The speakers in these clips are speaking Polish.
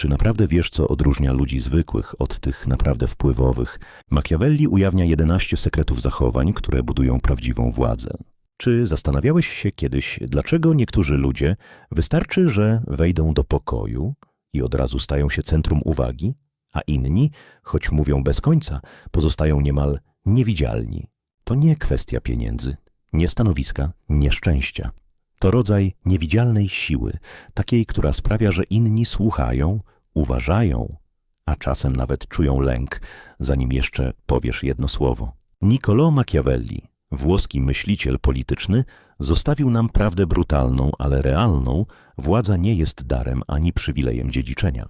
Czy naprawdę wiesz, co odróżnia ludzi zwykłych od tych naprawdę wpływowych? Machiavelli ujawnia 11 sekretów zachowań, które budują prawdziwą władzę. Czy zastanawiałeś się kiedyś, dlaczego niektórzy ludzie wystarczy, że wejdą do pokoju i od razu stają się centrum uwagi, a inni, choć mówią bez końca, pozostają niemal niewidzialni? To nie kwestia pieniędzy, nie stanowiska, nie szczęścia. To rodzaj niewidzialnej siły, takiej, która sprawia, że inni słuchają, uważają, a czasem nawet czują lęk, zanim jeszcze powiesz jedno słowo. Niccolò Machiavelli, włoski myśliciel polityczny, zostawił nam prawdę brutalną, ale realną. Władza nie jest darem ani przywilejem dziedziczenia.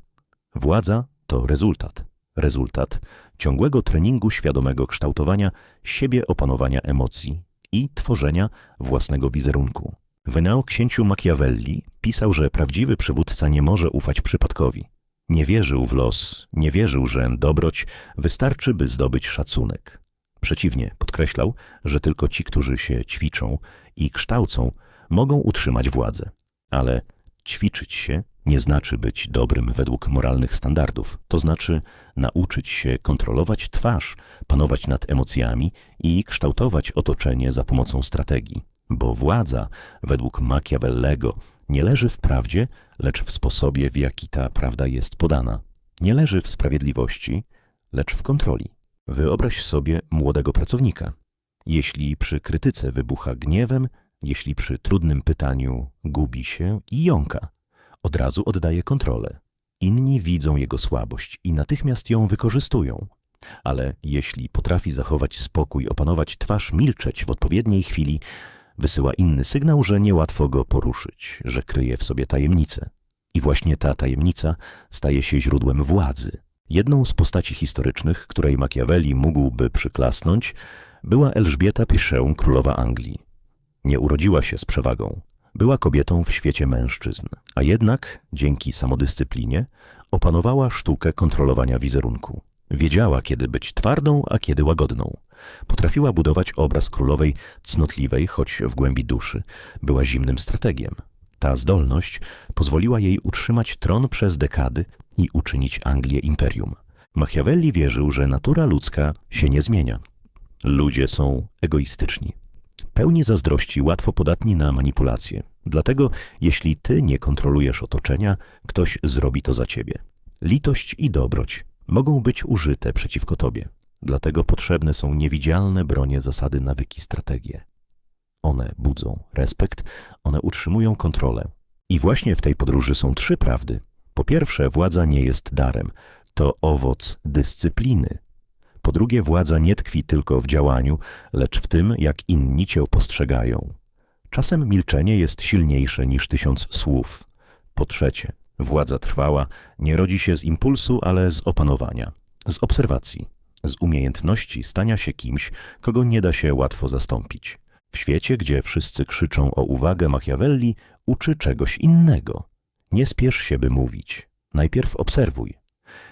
Władza to rezultat. Rezultat ciągłego treningu świadomego kształtowania siebie opanowania emocji i tworzenia własnego wizerunku. W Neoksięciu Machiavelli pisał, że prawdziwy przywódca nie może ufać przypadkowi. Nie wierzył w los, nie wierzył, że dobroć wystarczy, by zdobyć szacunek. Przeciwnie, podkreślał, że tylko ci, którzy się ćwiczą i kształcą, mogą utrzymać władzę. Ale ćwiczyć się nie znaczy być dobrym według moralnych standardów. To znaczy nauczyć się kontrolować twarz, panować nad emocjami i kształtować otoczenie za pomocą strategii. Bo władza, według Machiavellego, nie leży w prawdzie, lecz w sposobie, w jaki ta prawda jest podana. Nie leży w sprawiedliwości, lecz w kontroli. Wyobraź sobie młodego pracownika. Jeśli przy krytyce wybucha gniewem, jeśli przy trudnym pytaniu gubi się i jąka, od razu oddaje kontrolę. Inni widzą jego słabość i natychmiast ją wykorzystują. Ale jeśli potrafi zachować spokój, opanować twarz, milczeć w odpowiedniej chwili, wysyła inny sygnał, że niełatwo go poruszyć, że kryje w sobie tajemnicę. I właśnie ta tajemnica staje się źródłem władzy. Jedną z postaci historycznych, której Machiavelli mógłby przyklasnąć, była Elżbieta Piszę, królowa Anglii. Nie urodziła się z przewagą. Była kobietą w świecie mężczyzn, a jednak, dzięki samodyscyplinie, opanowała sztukę kontrolowania wizerunku. Wiedziała, kiedy być twardą, a kiedy łagodną. Potrafiła budować obraz królowej cnotliwej, choć w głębi duszy była zimnym strategiem. Ta zdolność pozwoliła jej utrzymać tron przez dekady i uczynić Anglię imperium. Machiavelli wierzył, że natura ludzka się nie zmienia. Ludzie są egoistyczni. Pełni zazdrości, łatwo podatni na manipulacje. Dlatego, jeśli ty nie kontrolujesz otoczenia, ktoś zrobi to za ciebie. Litość i dobroć mogą być użyte przeciwko tobie. Dlatego potrzebne są niewidzialne bronie zasady, nawyki, strategie. One budzą respekt, one utrzymują kontrolę. I właśnie w tej podróży są trzy prawdy. Po pierwsze, władza nie jest darem, to owoc dyscypliny. Po drugie, władza nie tkwi tylko w działaniu, lecz w tym, jak inni cię postrzegają. Czasem milczenie jest silniejsze niż tysiąc słów. Po trzecie, władza trwała nie rodzi się z impulsu, ale z opanowania, z obserwacji, z umiejętności stania się kimś, kogo nie da się łatwo zastąpić. W świecie, gdzie wszyscy krzyczą o uwagę, Machiavelli uczy czegoś innego. Nie spiesz się, by mówić. Najpierw obserwuj.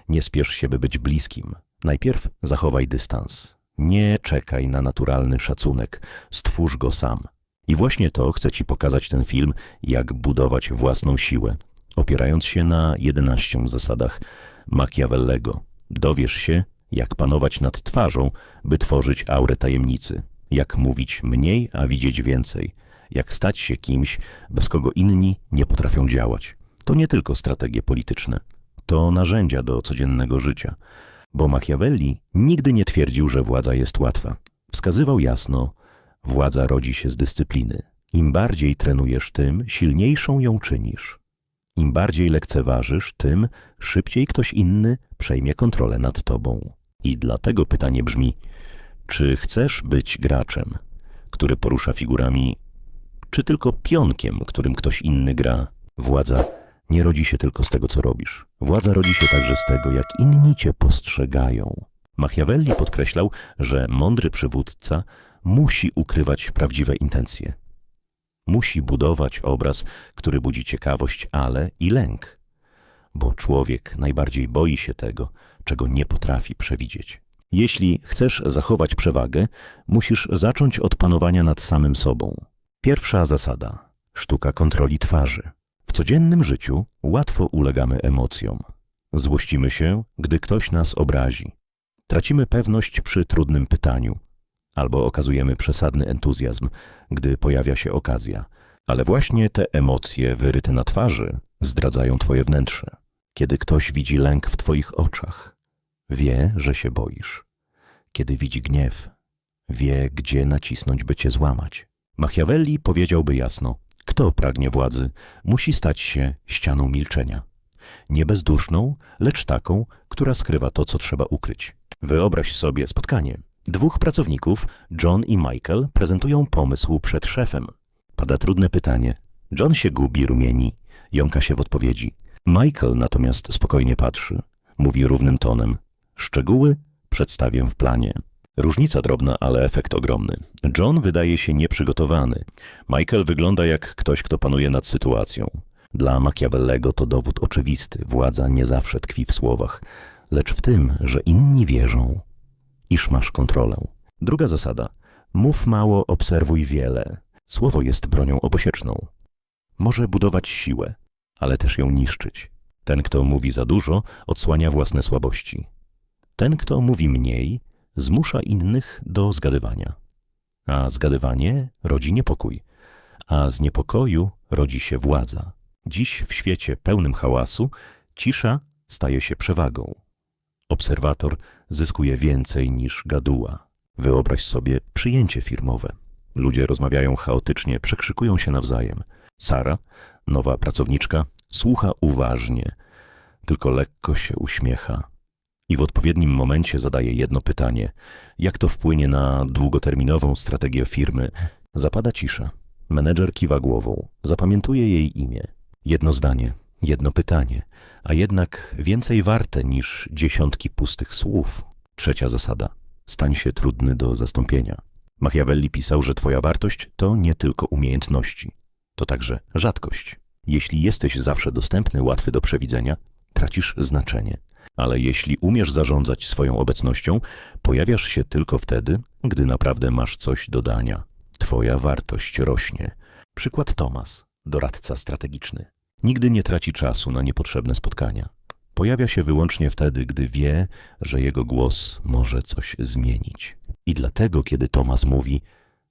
Nie spiesz się, by być bliskim. Najpierw zachowaj dystans. Nie czekaj na naturalny szacunek. Stwórz go sam. I właśnie to chce Ci pokazać ten film, jak budować własną siłę, opierając się na 11 zasadach Machiavellego. Dowiesz się, jak panować nad twarzą, by tworzyć aurę tajemnicy, jak mówić mniej, a widzieć więcej, jak stać się kimś, bez kogo inni nie potrafią działać. To nie tylko strategie polityczne, to narzędzia do codziennego życia, bo Machiavelli nigdy nie twierdził, że władza jest łatwa. Wskazywał jasno, władza rodzi się z dyscypliny. Im bardziej trenujesz tym, silniejszą ją czynisz. Im bardziej lekceważysz, tym szybciej ktoś inny przejmie kontrolę nad tobą. I dlatego pytanie brzmi, czy chcesz być graczem, który porusza figurami, czy tylko pionkiem, którym ktoś inny gra? Władza nie rodzi się tylko z tego, co robisz. Władza rodzi się także z tego, jak inni cię postrzegają. Machiavelli podkreślał, że mądry przywódca musi ukrywać prawdziwe intencje. Musi budować obraz, który budzi ciekawość, ale i lęk. Bo człowiek najbardziej boi się tego, czego nie potrafi przewidzieć. Jeśli chcesz zachować przewagę, musisz zacząć od panowania nad samym sobą. Pierwsza zasada sztuka kontroli twarzy. Codziennym życiu łatwo ulegamy emocjom. Złościmy się, gdy ktoś nas obrazi. Tracimy pewność przy trudnym pytaniu. Albo okazujemy przesadny entuzjazm, gdy pojawia się okazja. Ale właśnie te emocje wyryte na twarzy zdradzają twoje wnętrze. Kiedy ktoś widzi lęk w twoich oczach, wie, że się boisz. Kiedy widzi gniew, wie, gdzie nacisnąć, by cię złamać. Machiavelli powiedziałby jasno, kto pragnie władzy, musi stać się ścianą milczenia. Nie bezduszną, lecz taką, która skrywa to, co trzeba ukryć. Wyobraź sobie spotkanie. Dwóch pracowników, John i Michael, prezentują pomysł przed szefem. Pada trudne pytanie. John się gubi, rumieni, jąka się w odpowiedzi. Michael natomiast spokojnie patrzy. Mówi równym tonem. Szczegóły przedstawię w planie. Różnica drobna, ale efekt ogromny. John wydaje się nieprzygotowany. Michael wygląda jak ktoś, kto panuje nad sytuacją. Dla Machiavellego to dowód oczywisty. Władza nie zawsze tkwi w słowach, lecz w tym, że inni wierzą, iż masz kontrolę. Druga zasada. Mów mało, obserwuj wiele. Słowo jest bronią obosieczną. Może budować siłę, ale też ją niszczyć. Ten, kto mówi za dużo, odsłania własne słabości. Ten, kto mówi mniej, zmusza innych do zgadywania. A zgadywanie rodzi niepokój, a z niepokoju rodzi się władza. Dziś w świecie pełnym hałasu cisza staje się przewagą. Obserwator zyskuje więcej niż gaduła. Wyobraź sobie przyjęcie firmowe. Ludzie rozmawiają chaotycznie, przekrzykują się nawzajem. Sara, nowa pracowniczka, słucha uważnie, tylko lekko się uśmiecha. I w odpowiednim momencie zadaje jedno pytanie: jak to wpłynie na długoterminową strategię firmy? Zapada cisza. Menedżer kiwa głową, zapamiętuje jej imię. Jedno zdanie, jedno pytanie, a jednak więcej warte niż dziesiątki pustych słów. Trzecia zasada. Stań się trudny do zastąpienia. Machiavelli pisał, że twoja wartość to nie tylko umiejętności, to także rzadkość. Jeśli jesteś zawsze dostępny, łatwy do przewidzenia, tracisz znaczenie. Ale jeśli umiesz zarządzać swoją obecnością, pojawiasz się tylko wtedy, gdy naprawdę masz coś do dania. Twoja wartość rośnie. Przykład Tomas, doradca strategiczny. Nigdy nie traci czasu na niepotrzebne spotkania. Pojawia się wyłącznie wtedy, gdy wie, że jego głos może coś zmienić. I dlatego, kiedy Tomas mówi,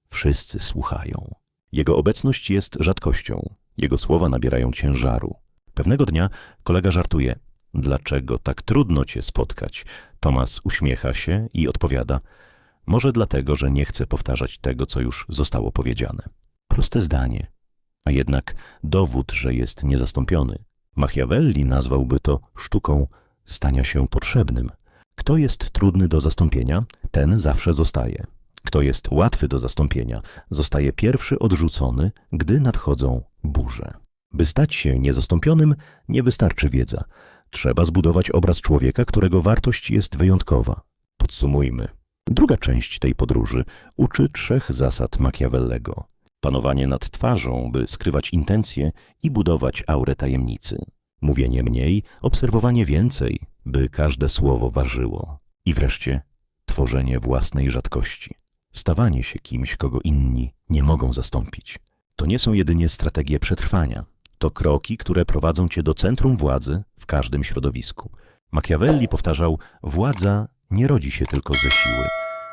wszyscy słuchają. Jego obecność jest rzadkością, jego słowa nabierają ciężaru. Pewnego dnia kolega żartuje: Dlaczego tak trudno cię spotkać? Tomas uśmiecha się i odpowiada: Może dlatego, że nie chce powtarzać tego, co już zostało powiedziane. Proste zdanie, a jednak dowód, że jest niezastąpiony. Machiavelli nazwałby to sztuką stania się potrzebnym. Kto jest trudny do zastąpienia, ten zawsze zostaje. Kto jest łatwy do zastąpienia, zostaje pierwszy odrzucony, gdy nadchodzą burze. By stać się niezastąpionym, nie wystarczy wiedza. Trzeba zbudować obraz człowieka, którego wartość jest wyjątkowa. Podsumujmy. Druga część tej podróży uczy trzech zasad Machiavellego. Panowanie nad twarzą, by skrywać intencje i budować aurę tajemnicy. Mówienie mniej, obserwowanie więcej, by każde słowo ważyło. I wreszcie tworzenie własnej rzadkości. Stawanie się kimś, kogo inni nie mogą zastąpić. To nie są jedynie strategie przetrwania. To kroki, które prowadzą cię do centrum władzy w każdym środowisku. Machiavelli powtarzał: Władza nie rodzi się tylko ze siły,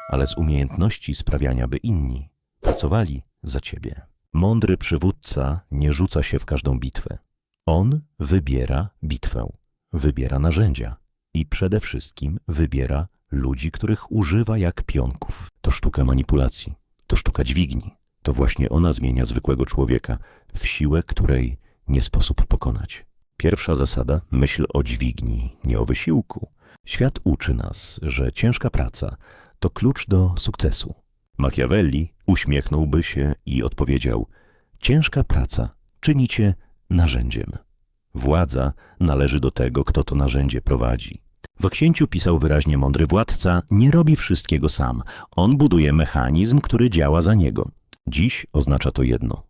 ale z umiejętności sprawiania, by inni pracowali za ciebie. Mądry przywódca nie rzuca się w każdą bitwę. On wybiera bitwę, wybiera narzędzia i przede wszystkim wybiera ludzi, których używa jak pionków. To sztuka manipulacji, to sztuka dźwigni. To właśnie ona zmienia zwykłego człowieka w siłę, której nie sposób pokonać. Pierwsza zasada myśl o dźwigni, nie o wysiłku. Świat uczy nas, że ciężka praca to klucz do sukcesu. Machiavelli uśmiechnąłby się i odpowiedział: Ciężka praca czyni cię narzędziem. Władza należy do tego, kto to narzędzie prowadzi. W księciu pisał wyraźnie mądry władca: Nie robi wszystkiego sam. On buduje mechanizm, który działa za niego. Dziś oznacza to jedno: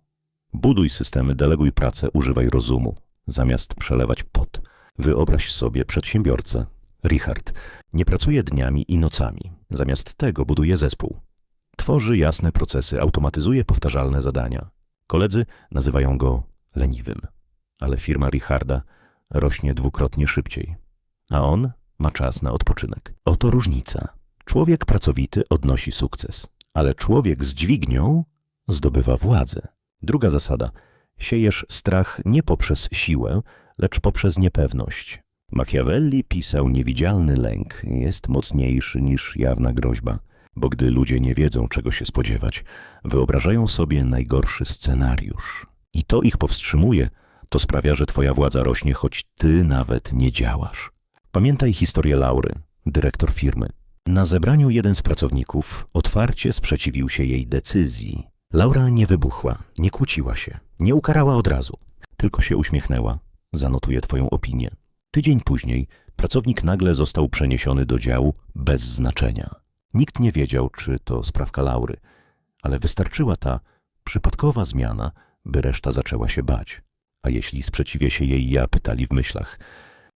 buduj systemy, deleguj pracę, używaj rozumu, zamiast przelewać pot. Wyobraź sobie przedsiębiorcę. Richard nie pracuje dniami i nocami. Zamiast tego buduje zespół. Tworzy jasne procesy, automatyzuje powtarzalne zadania. Koledzy nazywają go leniwym, ale firma Richarda rośnie dwukrotnie szybciej. a on ma czas na odpoczynek. Oto różnica. Człowiek pracowity odnosi sukces, ale człowiek z dźwignią zdobywa władzę. Druga zasada. Siejesz strach nie poprzez siłę, lecz poprzez niepewność. Machiavelli pisał, niewidzialny lęk jest mocniejszy niż jawna groźba, bo gdy ludzie nie wiedzą, czego się spodziewać, wyobrażają sobie najgorszy scenariusz. I to ich powstrzymuje, to sprawia, że twoja władza rośnie, choć ty nawet nie działasz. Pamiętaj historię Laury, dyrektor firmy. Na zebraniu jeden z pracowników otwarcie sprzeciwił się jej decyzji. Laura nie wybuchła, nie kłóciła się, nie ukarała od razu, tylko się uśmiechnęła. Zanotuję twoją opinię. Tydzień później pracownik nagle został przeniesiony do działu bez znaczenia. Nikt nie wiedział, czy to sprawka Laury, ale wystarczyła ta przypadkowa zmiana, by reszta zaczęła się bać. A jeśli sprzeciwię się jej ja, pytali w myślach.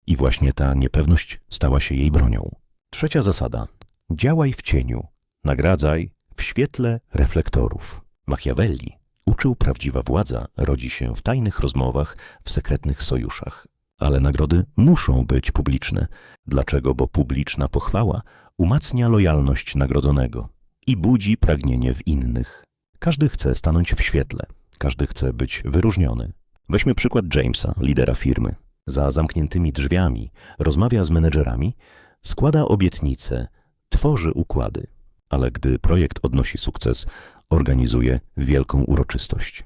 I właśnie ta niepewność stała się jej bronią. Trzecia zasada. Działaj w cieniu. Nagradzaj w świetle reflektorów. Machiavelli uczył prawdziwa władza rodzi się w tajnych rozmowach, w sekretnych sojuszach. Ale nagrody muszą być publiczne. Dlaczego? Bo publiczna pochwała umacnia lojalność nagrodzonego i budzi pragnienie w innych. Każdy chce stanąć w świetle, każdy chce być wyróżniony. Weźmy przykład Jamesa, lidera firmy. Za zamkniętymi drzwiami rozmawia z menedżerami, składa obietnice, tworzy układy, ale gdy projekt odnosi sukces, organizuje wielką uroczystość.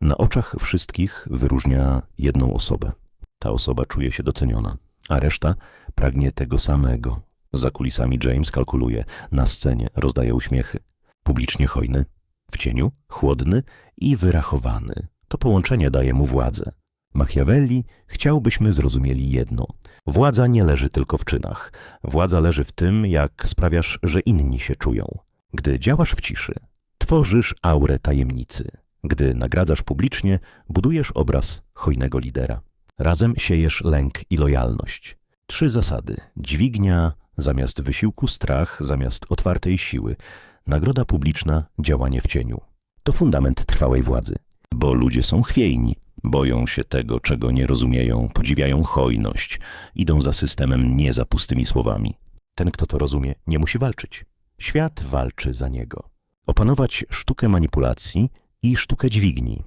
Na oczach wszystkich wyróżnia jedną osobę. Ta osoba czuje się doceniona, a reszta pragnie tego samego. Za kulisami James kalkuluje, na scenie rozdaje uśmiechy. Publicznie hojny, w cieniu chłodny i wyrachowany. To połączenie daje mu władzę. Machiavelli chciałbyśmy zrozumieli jedno. Władza nie leży tylko w czynach. Władza leży w tym, jak sprawiasz, że inni się czują. Gdy działasz w ciszy, tworzysz aurę tajemnicy. Gdy nagradzasz publicznie, budujesz obraz hojnego lidera. Razem siejesz lęk i lojalność. Trzy zasady. Dźwignia, zamiast wysiłku strach, zamiast otwartej siły. Nagroda publiczna, działanie w cieniu. To fundament trwałej władzy. Bo ludzie są chwiejni, boją się tego, czego nie rozumieją, podziwiają hojność, idą za systemem, nie za pustymi słowami. Ten, kto to rozumie, nie musi walczyć. Świat walczy za niego. Opanować sztukę manipulacji i sztukę dźwigni.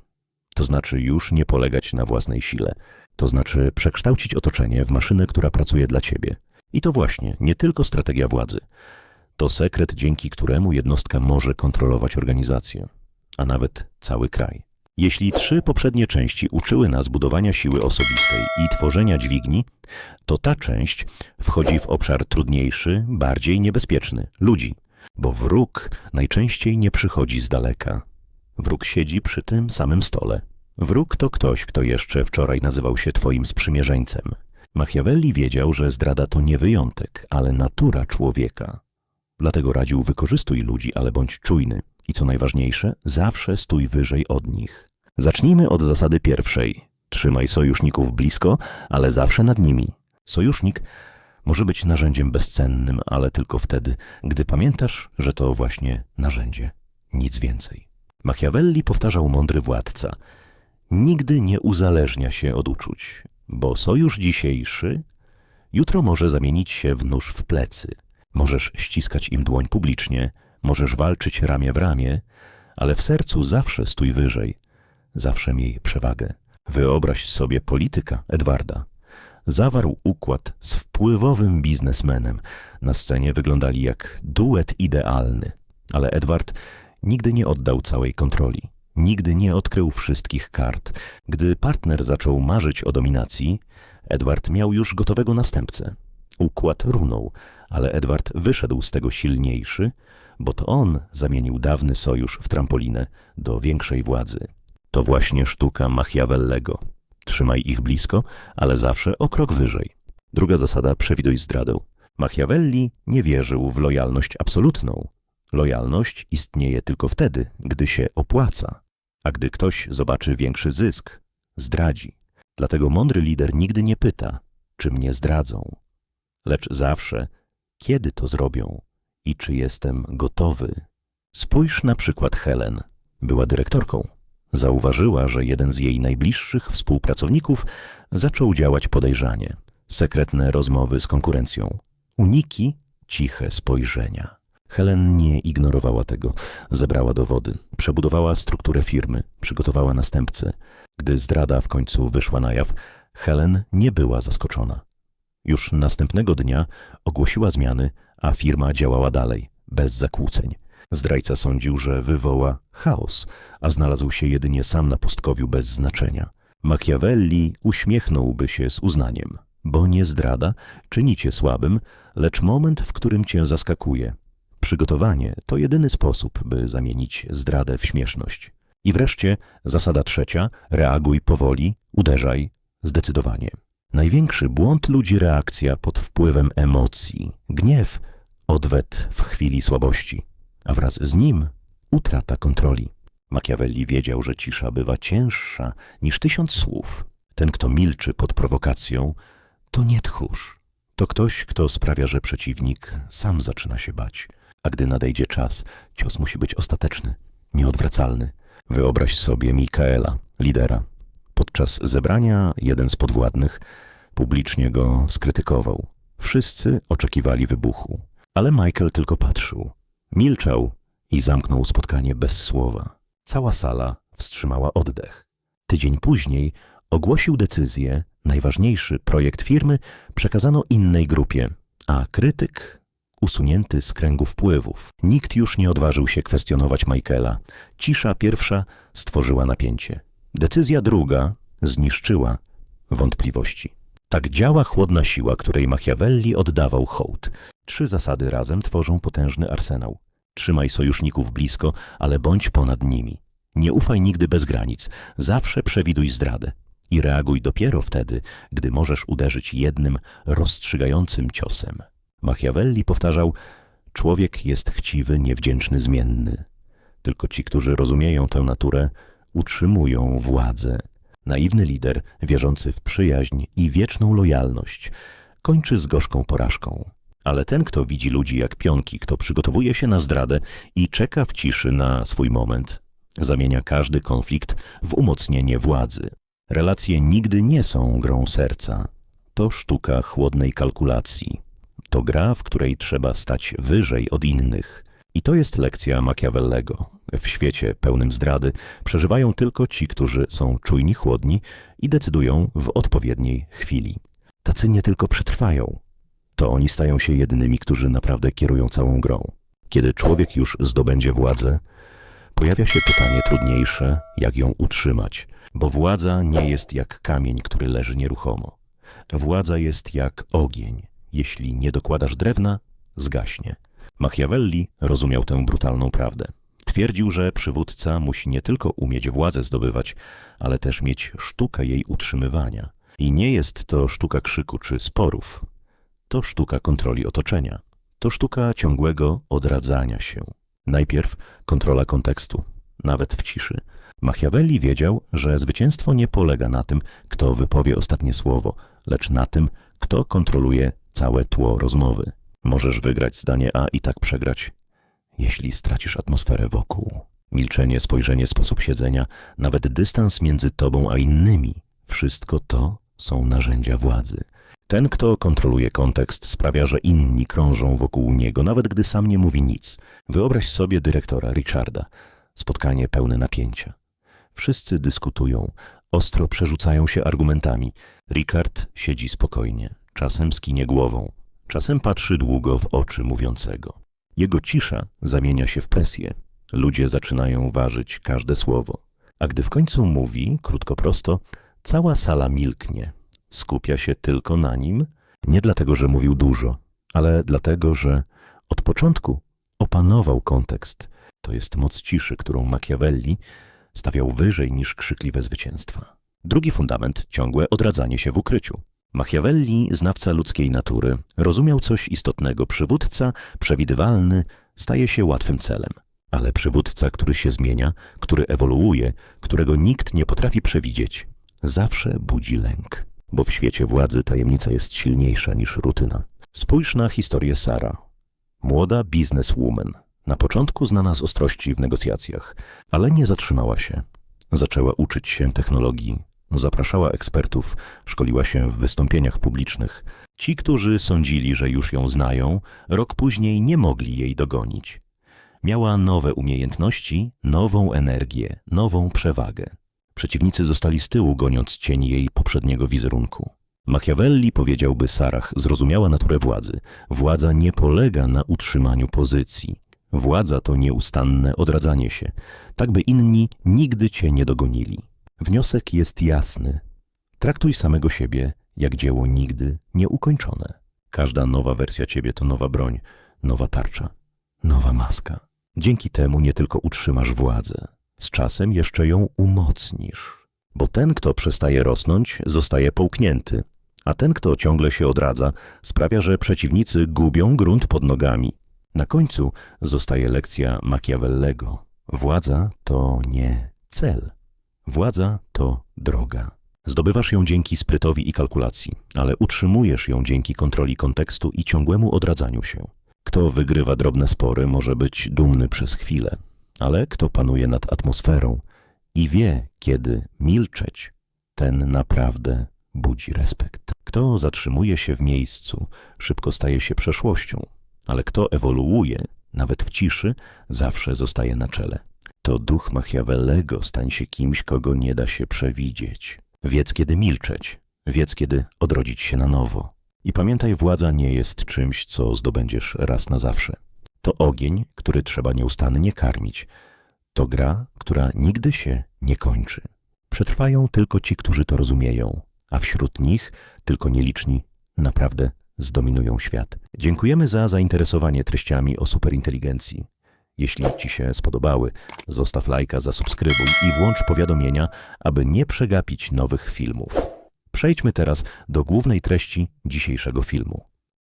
To znaczy już nie polegać na własnej sile. To znaczy przekształcić otoczenie w maszynę, która pracuje dla ciebie. I to właśnie nie tylko strategia władzy. To sekret, dzięki któremu jednostka może kontrolować organizację, a nawet cały kraj. Jeśli trzy poprzednie części uczyły nas budowania siły osobistej i tworzenia dźwigni, to ta część wchodzi w obszar trudniejszy, bardziej niebezpieczny ludzi, bo wróg najczęściej nie przychodzi z daleka. Wróg siedzi przy tym samym stole. Wróg to ktoś, kto jeszcze wczoraj nazywał się twoim sprzymierzeńcem. Machiavelli wiedział, że zdrada to nie wyjątek, ale natura człowieka. Dlatego radził wykorzystuj ludzi, ale bądź czujny. I co najważniejsze, zawsze stój wyżej od nich. Zacznijmy od zasady pierwszej. Trzymaj sojuszników blisko, ale zawsze nad nimi. Sojusznik może być narzędziem bezcennym, ale tylko wtedy, gdy pamiętasz, że to właśnie narzędzie. Nic więcej. Machiavelli powtarzał mądry władca. Nigdy nie uzależnia się od uczuć, bo sojusz dzisiejszy jutro może zamienić się w nóż w plecy. Możesz ściskać im dłoń publicznie, możesz walczyć ramię w ramię, ale w sercu zawsze stój wyżej, zawsze miej przewagę. Wyobraź sobie polityka Edwarda. Zawarł układ z wpływowym biznesmenem. Na scenie wyglądali jak duet idealny, ale Edward nigdy nie oddał całej kontroli. Nigdy nie odkrył wszystkich kart. Gdy partner zaczął marzyć o dominacji, Edward miał już gotowego następcę. Układ runął, ale Edward wyszedł z tego silniejszy, bo to on zamienił dawny sojusz w trampolinę do większej władzy. To właśnie sztuka Machiavellego. Trzymaj ich blisko, ale zawsze o krok wyżej. Druga zasada przewiduj zdradę. Machiavelli nie wierzył w lojalność absolutną. Lojalność istnieje tylko wtedy, gdy się opłaca, a gdy ktoś zobaczy większy zysk, zdradzi. Dlatego mądry lider nigdy nie pyta, czy mnie zdradzą, lecz zawsze, kiedy to zrobią i czy jestem gotowy. Spójrz na przykład Helen. Była dyrektorką. Zauważyła, że jeden z jej najbliższych współpracowników zaczął działać podejrzanie. sekretne rozmowy z konkurencją, uniki, ciche spojrzenia. Helen nie ignorowała tego. Zebrała dowody, przebudowała strukturę firmy, przygotowała następcę. Gdy zdrada w końcu wyszła na jaw, Helen nie była zaskoczona. Już następnego dnia ogłosiła zmiany, a firma działała dalej, bez zakłóceń. Zdrajca sądził, że wywoła chaos, a znalazł się jedynie sam na pustkowiu bez znaczenia. Machiavelli uśmiechnąłby się z uznaniem, bo nie zdrada czyni cię słabym, lecz moment, w którym cię zaskakuje. Przygotowanie to jedyny sposób, by zamienić zdradę w śmieszność. I wreszcie zasada trzecia: reaguj powoli, uderzaj zdecydowanie. Największy błąd ludzi reakcja pod wpływem emocji, gniew, odwet w chwili słabości, a wraz z nim utrata kontroli. Machiavelli wiedział, że cisza bywa cięższa niż tysiąc słów. Ten, kto milczy pod prowokacją, to nie tchórz. To ktoś, kto sprawia, że przeciwnik sam zaczyna się bać. A gdy nadejdzie czas, cios musi być ostateczny, nieodwracalny. Wyobraź sobie Mikaela, lidera. Podczas zebrania jeden z podwładnych publicznie go skrytykował. Wszyscy oczekiwali wybuchu, ale Michael tylko patrzył. Milczał i zamknął spotkanie bez słowa. Cała sala wstrzymała oddech. Tydzień później ogłosił decyzję, najważniejszy projekt firmy przekazano innej grupie, a krytyk usunięty z kręgu wpływów. Nikt już nie odważył się kwestionować Michaela. Cisza pierwsza stworzyła napięcie. Decyzja druga zniszczyła wątpliwości. Tak działa chłodna siła, której Machiavelli oddawał hołd. Trzy zasady razem tworzą potężny arsenał. Trzymaj sojuszników blisko, ale bądź ponad nimi. Nie ufaj nigdy bez granic, zawsze przewiduj zdradę. I reaguj dopiero wtedy, gdy możesz uderzyć jednym, rozstrzygającym ciosem. Machiavelli powtarzał, człowiek jest chciwy, niewdzięczny, zmienny. Tylko ci, którzy rozumieją tę naturę, utrzymują władzę. Naiwny lider, wierzący w przyjaźń i wieczną lojalność, kończy z gorzką porażką. Ale ten, kto widzi ludzi jak pionki, kto przygotowuje się na zdradę i czeka w ciszy na swój moment, zamienia każdy konflikt w umocnienie władzy. Relacje nigdy nie są grą serca. To sztuka chłodnej kalkulacji. To gra, w której trzeba stać wyżej od innych. I to jest lekcja Machiavellego. W świecie pełnym zdrady przeżywają tylko ci, którzy są czujni, chłodni i decydują w odpowiedniej chwili. Tacy nie tylko przetrwają, to oni stają się jedynymi, którzy naprawdę kierują całą grą. Kiedy człowiek już zdobędzie władzę, pojawia się pytanie trudniejsze, jak ją utrzymać, bo władza nie jest jak kamień, który leży nieruchomo. Władza jest jak ogień. Jeśli nie dokładasz drewna, zgaśnie. Machiavelli rozumiał tę brutalną prawdę. Twierdził, że przywódca musi nie tylko umieć władzę zdobywać, ale też mieć sztukę jej utrzymywania. I nie jest to sztuka krzyku czy sporów. To sztuka kontroli otoczenia. To sztuka ciągłego odradzania się. Najpierw kontrola kontekstu, nawet w ciszy. Machiavelli wiedział, że zwycięstwo nie polega na tym, kto wypowie ostatnie słowo, lecz na tym, kto kontroluje całe tło rozmowy. Możesz wygrać zdanie A i tak przegrać, jeśli stracisz atmosferę wokół. Milczenie, spojrzenie, sposób siedzenia, nawet dystans między tobą a innymi wszystko to są narzędzia władzy. Ten, kto kontroluje kontekst, sprawia, że inni krążą wokół niego, nawet gdy sam nie mówi nic. Wyobraź sobie dyrektora Richarda. Spotkanie pełne napięcia. Wszyscy dyskutują, ostro przerzucają się argumentami. Richard siedzi spokojnie, czasem skinie głową, czasem patrzy długo w oczy mówiącego. Jego cisza zamienia się w presję. Ludzie zaczynają ważyć każde słowo. A gdy w końcu mówi, krótko prosto, cała sala milknie. Skupia się tylko na nim, nie dlatego, że mówił dużo, ale dlatego, że od początku opanował kontekst. To jest moc ciszy, którą Machiavelli stawiał wyżej niż krzykliwe zwycięstwa. Drugi fundament ciągłe odradzanie się w ukryciu. Machiavelli, znawca ludzkiej natury, rozumiał coś istotnego. Przywódca, przewidywalny, staje się łatwym celem. Ale przywódca, który się zmienia, który ewoluuje, którego nikt nie potrafi przewidzieć, zawsze budzi lęk. Bo w świecie władzy tajemnica jest silniejsza niż rutyna. Spójrz na historię Sara. Młoda bizneswoman. Na początku znana z ostrości w negocjacjach, ale nie zatrzymała się. Zaczęła uczyć się technologii, Zapraszała ekspertów, szkoliła się w wystąpieniach publicznych. Ci, którzy sądzili, że już ją znają, rok później nie mogli jej dogonić. Miała nowe umiejętności, nową energię, nową przewagę. Przeciwnicy zostali z tyłu, goniąc cień jej poprzedniego wizerunku. Machiavelli powiedziałby Sarah, zrozumiała naturę władzy. Władza nie polega na utrzymaniu pozycji. Władza to nieustanne odradzanie się, tak by inni nigdy cię nie dogonili. Wniosek jest jasny. Traktuj samego siebie jak dzieło nigdy nieukończone. Każda nowa wersja ciebie to nowa broń, nowa tarcza, nowa maska. Dzięki temu nie tylko utrzymasz władzę, z czasem jeszcze ją umocnisz. Bo ten, kto przestaje rosnąć, zostaje połknięty, a ten, kto ciągle się odradza, sprawia, że przeciwnicy gubią grunt pod nogami. Na końcu zostaje lekcja Machiavellego. Władza to nie cel. Władza to droga. Zdobywasz ją dzięki sprytowi i kalkulacji, ale utrzymujesz ją dzięki kontroli kontekstu i ciągłemu odradzaniu się. Kto wygrywa drobne spory, może być dumny przez chwilę, ale kto panuje nad atmosferą i wie, kiedy milczeć, ten naprawdę budzi respekt. Kto zatrzymuje się w miejscu, szybko staje się przeszłością, ale kto ewoluuje, nawet w ciszy, zawsze zostaje na czele. To duch Machiavellego stań się kimś, kogo nie da się przewidzieć. Wiedz, kiedy milczeć, wiedz, kiedy odrodzić się na nowo. I pamiętaj, władza nie jest czymś, co zdobędziesz raz na zawsze. To ogień, który trzeba nieustannie karmić. To gra, która nigdy się nie kończy. Przetrwają tylko ci, którzy to rozumieją, a wśród nich tylko nieliczni naprawdę zdominują świat. Dziękujemy za zainteresowanie treściami o superinteligencji. Jeśli Ci się spodobały, zostaw lajka, zasubskrybuj i włącz powiadomienia, aby nie przegapić nowych filmów. Przejdźmy teraz do głównej treści dzisiejszego filmu.